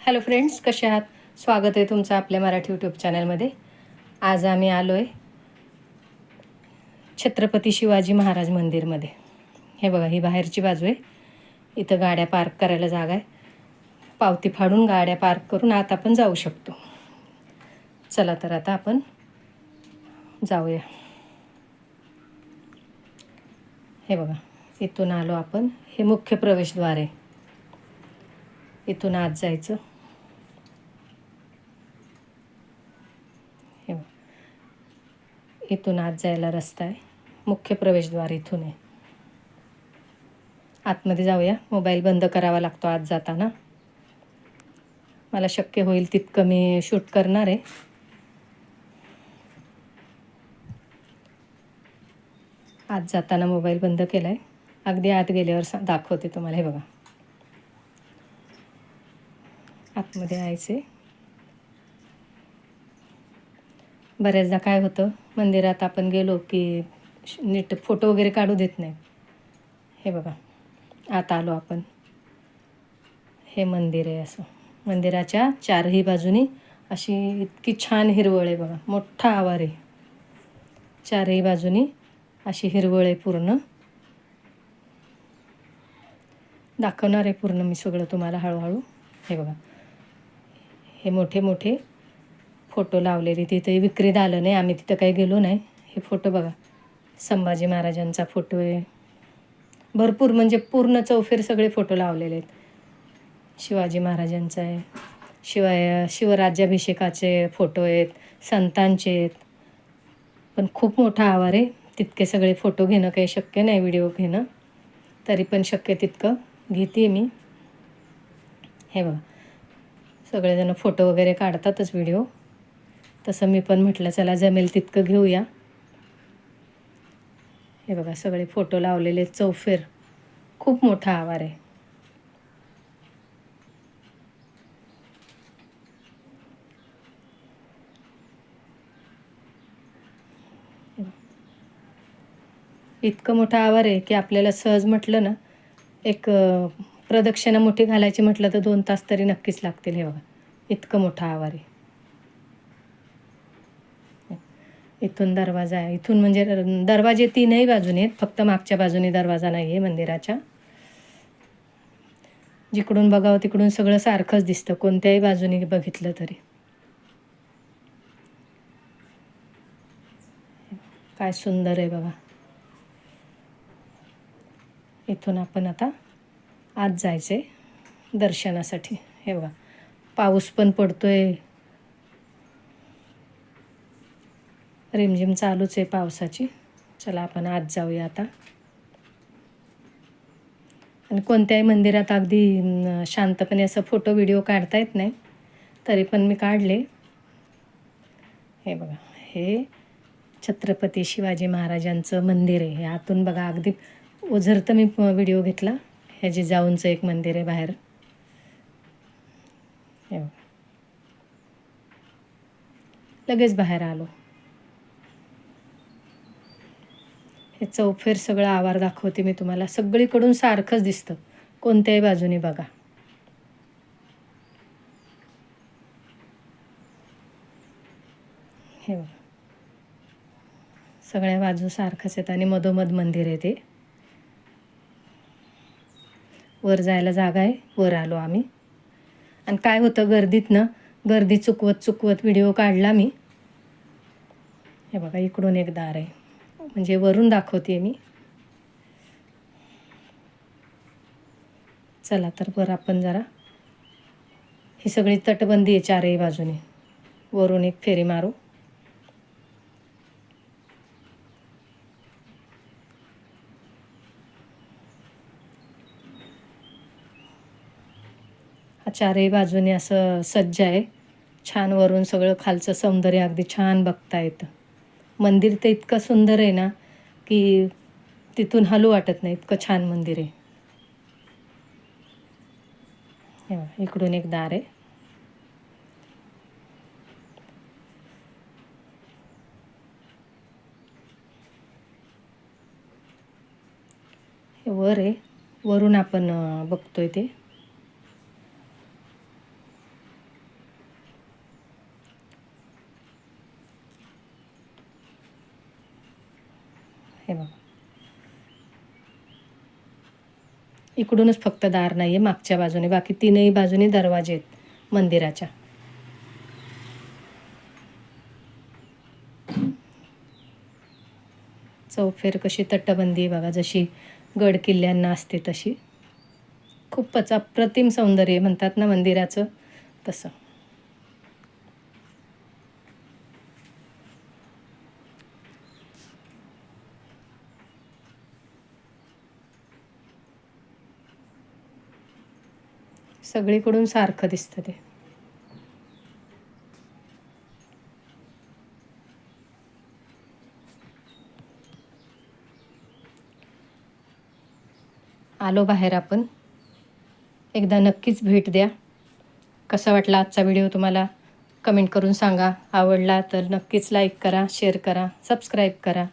Hello friends कसे आहात? स्वागत आहे तुमचं आपल्या मराठी यूट्यूब चॅनलमध्ये आज आम्ही आलो आहे छत्रपती शिवाजी महाराज मंदिरमध्ये. हे बघा ही बाहेरची बाजू आहे. इथं गाड्या पार्क करायला जागा आहे. पावती फाडून गाड्या पार्क करून आत आपण जाऊ शकतो. चला तर आता आपण जाऊया. हे बघा इथून आलो आपण. हे मुख्य प्रवेशद्वार आहे. इथून आत जायचं हे बघ. इथून आत जायला रस्ता आहे. मुख्य प्रवेशद्वार इथून आहे. आतमध्ये जाऊया. मोबाईल बंद करावा लागतो आत जाताना. मला शक्य होईल तितकं मी शूट करणार आहे. आत जाताना मोबाईल बंद केला आहे अगदी आत गेल्यावर सा दाखवते तुम्हाला हे बघा. आतमध्ये यायचे बऱ्याचदा काय होतं मंदिरात आपण गेलो की श- नीट फोटो वगैरे काढू देत नाही. हे बघा आता आलो आपण. हे मंदिर आहे असं. मंदिराच्या चारही बाजूनी अशी इतकी छान हिरवळ आहे बघा मोठा आवार आहे. चारही बाजूनी अशी हिरवळ आहे पूर्ण. दाखवणार आहे पूर्ण मी सगळं तुम्हाला हळूहळू. हे बघा हे मोठे मोठे फोटो लावलेले. तिथे विक्रीत आलं नाही. आम्ही तिथं काही गेलो नाही. हे फोटो बघा. संभाजी महाराजांचा फोटो आहे. भरपूर म्हणजे पूर्ण चौफेर सगळे फोटो लावलेले आहेत. शिवाजी महाराजांचा आहे. शिवाय शिवराज्याभिषेकाचे फोटो आहेत. संतांचे आहेत. पण खूप मोठा आवार आहे. तितके सगळे फोटो घेणं काही शक्य नाही व्हिडिओ घेणं. तरी पण शक्य तितकं. घेते मी. हे बघा. सगळेजण फोटो वगैरे काढतातच व्हिडिओ. तसं मी पण म्हटलं चला जमेल तितकं घेऊया. हे बघा सगळे फोटो लावलेले चौफेर खूप मोठा आवार आहे. इतकं मोठा आवार आहे की आपल्याला सहज म्हटलं ना एक प्रदक्षिणा मोठी घालायची म्हटलं तर दोन तास तरी नक्कीच लागतील हे बघा. इतकं मोठा आवार आहे. इथून दरवाजा आहे. इथून म्हणजे दरवाजे तीनही बाजूने आहेत. फक्त मागच्या बाजूने दरवाजा नाही आहे मंदिराच्या. जिकडून बघावं तिकडून सगळं सारखंच दिसतं. कोणत्याही बाजूने बघितलं तरी. काय सुंदर आहे बाबा. इथून आपण आता आत जायचे दर्शनासाठी. हे बघा. पाऊस पण पडतो आहे रिमझिम चालूच आहे पावसाची. चला आपण आत जाऊया आता. आणि कोणत्याही मंदिरात अगदी शांतपणे असं फोटो व्हिडिओ काढता येत नाही. तरी पण मी काढले. हे बघा हे छत्रपती शिवाजी महाराजांचं मंदिर आहे. हे आतून बघा अगदी ओझरतं मी व्हिडिओ घेतला. हे जे जाऊनचं एक मंदिर आहे बाहेर. हे बघा. लगेच बाहेर आलो. हे चौफेर सगळं आवार दाखवते मी तुम्हाला. सगळीकडून सारखंच दिसतं. कोणत्याही बाजूने बघा. हे बघा. सगळ्या बाजू सारखंच आहेत आणि मधोमध मंदिर आहे ते. वर जायला जागा आहे. वर आलो आम्ही. आणि काय होतं गर्दीतनं गर्दी चुकवत चुकवत व्हिडिओ काढला मी. हे बघा इकडून एक दार आहे. म्हणजे वरून दाखवते मी. चला तर वर आपण जरा. ही सगळी तटबंदी आहे चारही बाजूने. वरून एक फेरी मारू. हा चारही बाजूने असं सज्ज आहे. छान वरून सगळं खालचं सौंदर्य अगदी छान बघता येतं मंदिर तर इतकं सुंदर आहे ना की तिथून हलू वाटत नाही. इतकं छान मंदिर आहे. इकडून एक दार आहे. हे वर आहे. वरून आपण बघतोय ते. हे बघा. इकडूनच फक्त दार नाही आहे मागच्या बाजूने. बाकी तीनही बाजूने दरवाजे आहेत मंदिराच्या. चौफेर कशी तटबंदी आहे बघा जशी गड किल्ल्यांना असते तशी. खूपच अप्रतिम सौंदर्य म्हणतात ना मंदिराचं तसं. सगळीकडून सारखं दिसतं ते. आलो बाहेर आपण. एकदा नक्कीच भेट द्या. कसा वाटला आजचा व्हिडिओ तुम्हाला? कमेंट करून सांगा. आवडला तर नक्कीच लाईक करा शेअर करा सबस्क्राईब करा.